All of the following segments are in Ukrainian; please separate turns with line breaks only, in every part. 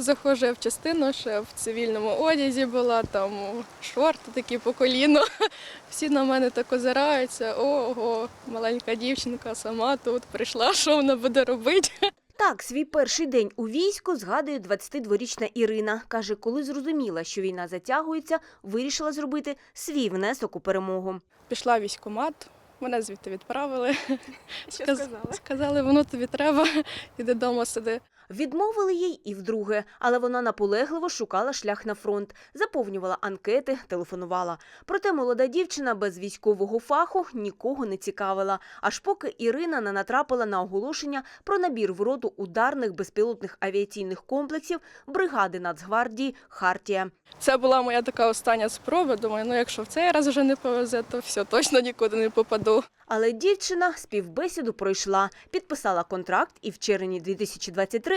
Заходжу я в частину, ще в цивільному одязі була, там шорти такі по коліну. Всі на мене так озираються. Ого, маленька дівчинка сама тут прийшла, що вона буде робити.
Так, свій перший день у війську згадує 22-річна Ірина. Каже, коли зрозуміла, що війна затягується, вирішила зробити свій внесок у перемогу.
Пішла в військкомат, мене звідти відправили.
Що сказали?
Сказали, воно тобі треба, іди вдома сиди.
Відмовили їй і вдруге, але вона наполегливо шукала шлях на фронт, заповнювала анкети, телефонувала. Проте молода дівчина без військового фаху нікого не цікавила, аж поки Ірина не натрапила на оголошення про набір в роту ударних безпілотних авіаційних комплексів бригади Нацгвардії Хартія.
Це була моя така остання спроба. Думаю, ну якщо в цей раз вже не повезе, то все, точно нікуди не попаду.
Але дівчина співбесіду пройшла, підписала контракт і в червні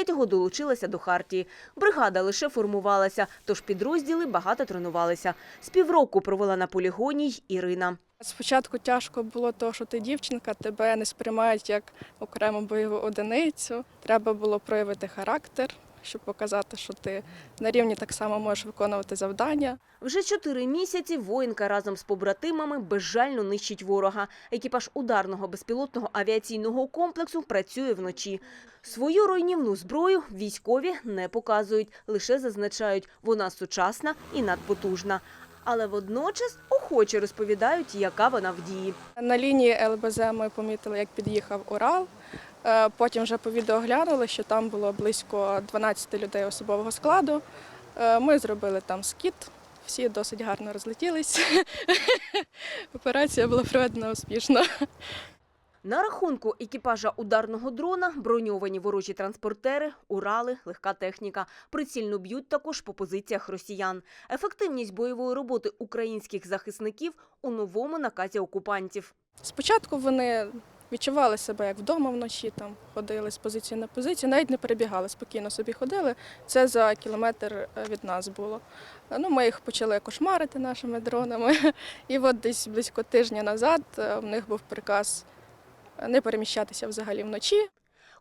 2023-го долучилася до Хартії. Бригада лише формувалася, тож підрозділи багато тренувалися. З півроку провела на полігоні й Ірина.
Спочатку тяжко було то, що ти дівчинка, тебе не сприймають як окрему бойову одиницю. Треба було проявити характер, щоб показати, що ти на рівні так само можеш виконувати завдання.
Вже чотири місяці воїнка разом з побратимами безжально нищить ворога. Екіпаж ударного безпілотного авіаційного комплексу працює вночі. Свою руйнівну зброю військові не показують, лише зазначають, вона сучасна і надпотужна. Але водночас охоче розповідають, яка вона в дії.
На лінії ЛБЗ ми помітили, як під'їхав Урал. Е, Потім вже по відео глянули, що там було близько 12 людей особового складу. Е, Ми зробили там скіт, всі досить гарно розлетілись. Операція була проведена успішно.
На рахунку екіпажа ударного дрона броньовані ворожі транспортери, урали, легка техніка. Прицільно б'ють також по позиціях росіян. Ефективність бойової роботи українських захисників у новому наказі окупантів.
Спочатку вони відчували себе як вдома вночі, там ходили з позиції на позицію, навіть не перебігали, спокійно собі ходили. Це за кілометр е, від нас було. Е, Ну, ми їх почали кошмарити нашими дронами. І от десь близько тижня назад е, в них був приказ не переміщатися взагалі вночі.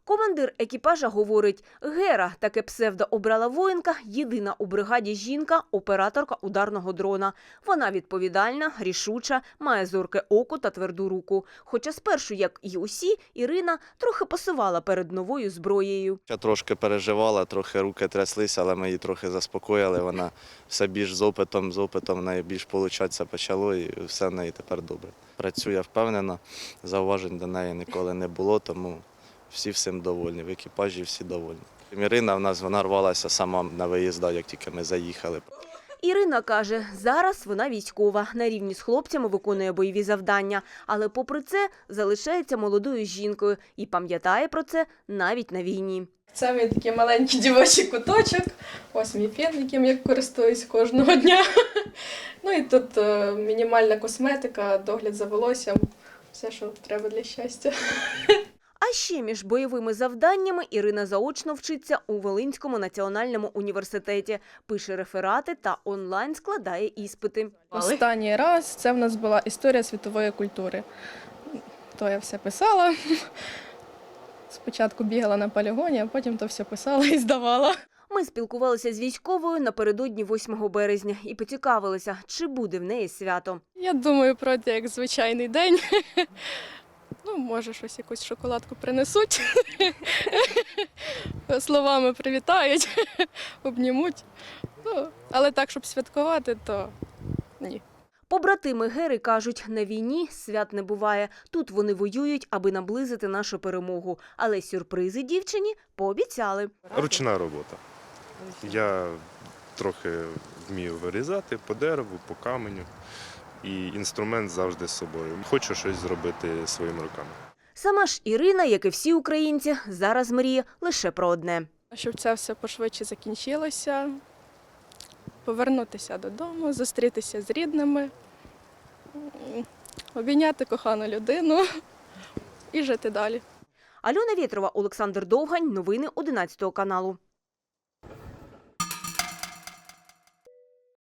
Командир екіпажа говорить, Гера, таке псевдо обрала воїнка, єдина у бригаді жінка, операторка ударного дрона. Вона відповідальна, рішуча, має зорке око та тверду руку. Хоча спершу, як і усі, Ірина трохи пасувала перед новою зброєю.
Я трошки переживала, трохи руки тряслися, але ми її трохи заспокоїли. Вона все більш з опитом, з опитом в неї більш получатися почало і все в неї тепер добре. Працює впевнено, зауважень до неї ніколи не було, тому всі всім довольні. В екіпажі всі довольні. Ірина в нас вона рвалася сама на виїздах, як тільки ми заїхали.
Ірина каже, зараз вона військова, на рівні з хлопцями виконує бойові завдання, але попри це залишається молодою жінкою і пам'ятає про це навіть на війні.
Це мій такий маленький дівочий куточок. Ось мій фен, яким я користуюсь кожного дня. Ну і тут е, мінімальна косметика, догляд за волоссям, все, що треба для щастя.
А ще між бойовими завданнями Ірина заочно вчиться у Волинському національному університеті, пише реферати та онлайн складає іспити.
Останній раз це в нас була історія світової культури. То я все писала. Спочатку бігала на полігоні, а потім то все писала і здавала.
Ми спілкувалися з військовою напередодні 8 березня і поцікавилися, чи буде в неї свято.
Я думаю, пройде як звичайний день. Ну, може, щось якусь шоколадку принесуть. Словами привітають, обнімуть. Ну, але так, щоб святкувати, то ні.
Побратими Гери кажуть, на війні свят не буває. Тут вони воюють, аби наблизити нашу перемогу. Але сюрпризи дівчині пообіцяли.
Ручна робота. Я трохи вмію вирізати по дереву, по каменю. І інструмент завжди з собою. Хочу щось зробити своїми руками.
Сама ж Ірина, як і всі українці, зараз мріє лише про одне.
Щоб це все пошвидше закінчилося, повернутися додому, зустрітися з рідними, обійняти кохану людину і жити далі.
Альона Вєтрова, Олександр Довгань. Новини 11 каналу.